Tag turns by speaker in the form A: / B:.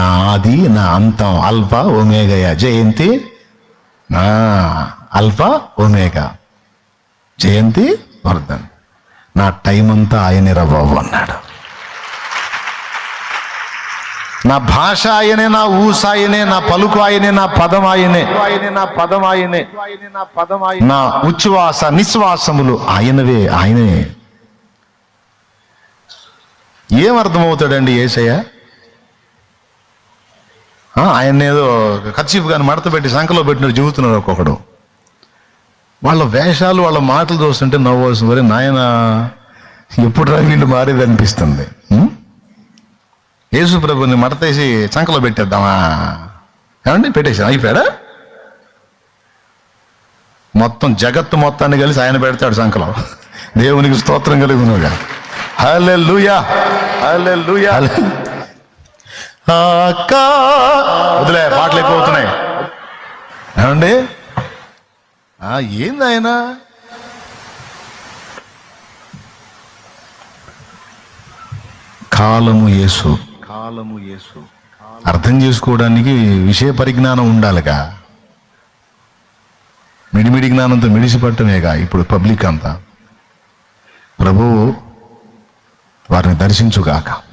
A: నా ఆది నా అంతం అల్ఫా ఒమేగయ జయంతి? నా అల్ఫా ఒమేగా. జయంతి వర్ధన్ నా టైం అంతా ఆయనే రా అన్నాడు. నా భాష ఆయనే నా ఊస ఆయనే నా పలుకు ఆయనే నా పదం ఆయనే. నా పదం ఆయనే నా పదం ఆయన నా ఉచ్ఛ్వాస నిశ్వాసములు ఆయనవే ఆయనే. ఏం అర్థమవుతాడండి ఏసయ్య ఆయన ఏదో ఖర్చీపు కానీ మడత పెట్టి సంఖలో పెట్టినట్టు చెబుతున్నారు ఒక్కొక్కడు. వాళ్ళ వేషాలు వాళ్ళ మాటలు చూస్తుంటే నవ్వు వస్తుంది మరి నాయన ఎప్పుడు రా వీళ్ళు మారేది అనిపిస్తుంది? యేసు ప్రభుని మడతేసి చంకలో పెట్టేద్దామా? ఏమండి పెట్టేసాం అయిపోయాడా? మొత్తం జగత్తు మొత్తాన్ని కలిసి ఆయన పెడతాడు సంకలో దేవునికి స్తోత్రం కలుగునుగా హలే లూయా హలే లూయా పాటలు అయిపోతున్నాయి ఏమండి? ఆ, ఏంది ఆయన? కాలము యేసు. కాలము యేసు. అర్థం చేసుకోవడానికి విషయ పరిజ్ఞానం ఉండాలిగా. మిడిమిడి జ్ఞానంతో మిడిసిపట్టమేగా ఇప్పుడు పబ్లిక్ అంతా. ప్రభువు వారిని దర్శించుగాక.